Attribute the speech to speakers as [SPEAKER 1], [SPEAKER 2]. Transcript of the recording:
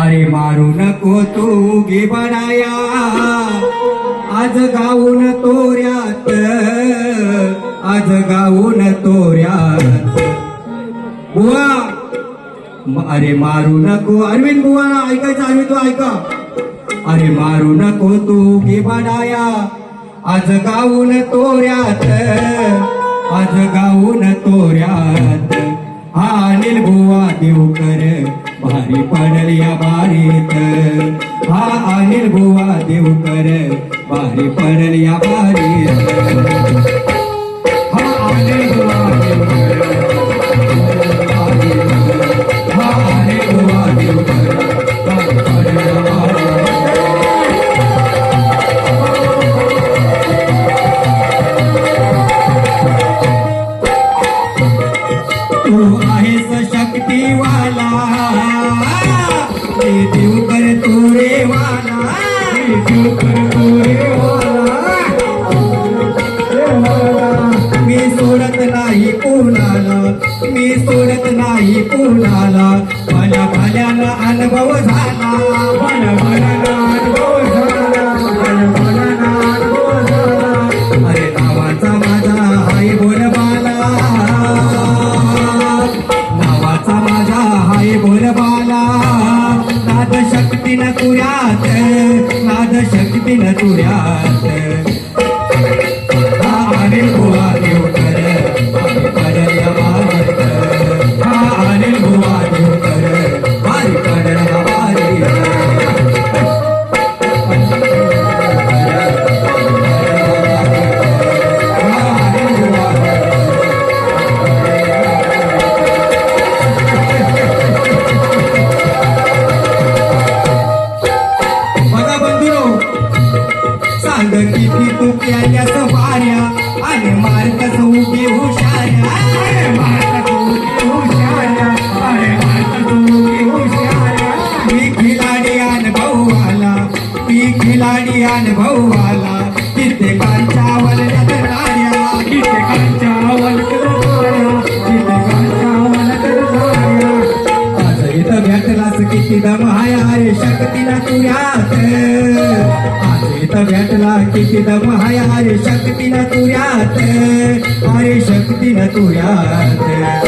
[SPEAKER 1] अरे मारू नको तू गे बनाया आज गाऊन तोऱ्यात आज गाऊन तोऱ्यात. बुवा अरे मारू नको. अरविंद बुवा ना ऐकायचं अरविंद ऐका. अरे मारू नको तू गे बनाया आज गाऊन तोऱ्यात आज गाऊन तोऱ्यात. हा अनिल बुवा देवकर भारी पडल या बारीत हा अनिल बुवा देवकर. भारी पडल या बारीत हा अनिल बुवा देवकर. हा अनिल मी सोडत नाही कुणाला मी सोडत नाही कुणाला. माझ्या भाल्याला अनुभव झाला. शक्ती न तुऱ्यात नाद शक्ती न तुऱ्यात सांग किती तू सवाऱ्या. आणि मार्ग उभी हुशाऱ्या. अरे मार्ग उभी हुशाऱ्या. अरे हुशाऱ्या. मी खिलाडी अनुभव आला मी खिलाडी अनुभव आला कित्येकांच्या वलयात नाऱ्या कित्येकांच्या वलयात नाऱ्या कित्येकांच्या वलयात नाऱ्या आज इथं भेटलास किती दम हाय शक्तीला शक्ती तुझ्यात आज भेटला किती दम हाय हरे शक्ती न तुऱ्यात हरे शक्ती न तुऱ्यात